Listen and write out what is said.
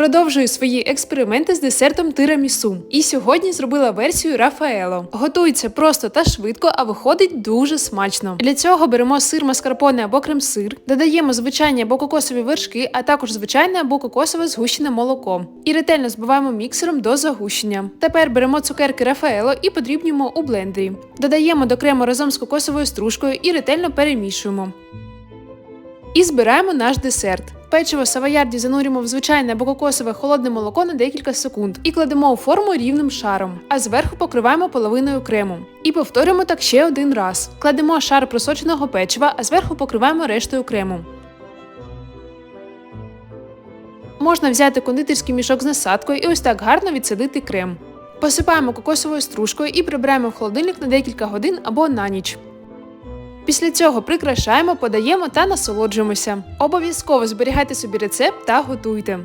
Продовжую свої експерименти з десертом тирамісу. І сьогодні зробила версію Рафаело. Готується просто та швидко, а виходить дуже смачно. Для цього беремо сир маскарпоне або крем-сир, додаємо звичайні або кокосові вершки, а також звичайне або кокосове згущене молоко. І ретельно збиваємо міксером до загущення. Тепер беремо цукерки Рафаело і подрібнюємо у блендері. Додаємо до крему разом з кокосовою стружкою і ретельно перемішуємо. І збираємо наш десерт. Печиво савоярді занурюємо в звичайне або кокосове холодне молоко на декілька секунд і кладемо у форму рівним шаром, а зверху покриваємо половиною крему. І повторюємо так ще один раз. Кладемо шар просоченого печива, а зверху покриваємо рештою крему. Можна взяти кондитерський мішок з насадкою і ось так гарно відсадити крем. Посипаємо кокосовою стружкою і прибираємо в холодильник на декілька годин або на ніч. Після цього прикрашаємо, подаємо та насолоджуємося. Обов'язково зберігайте собі рецепт та готуйте.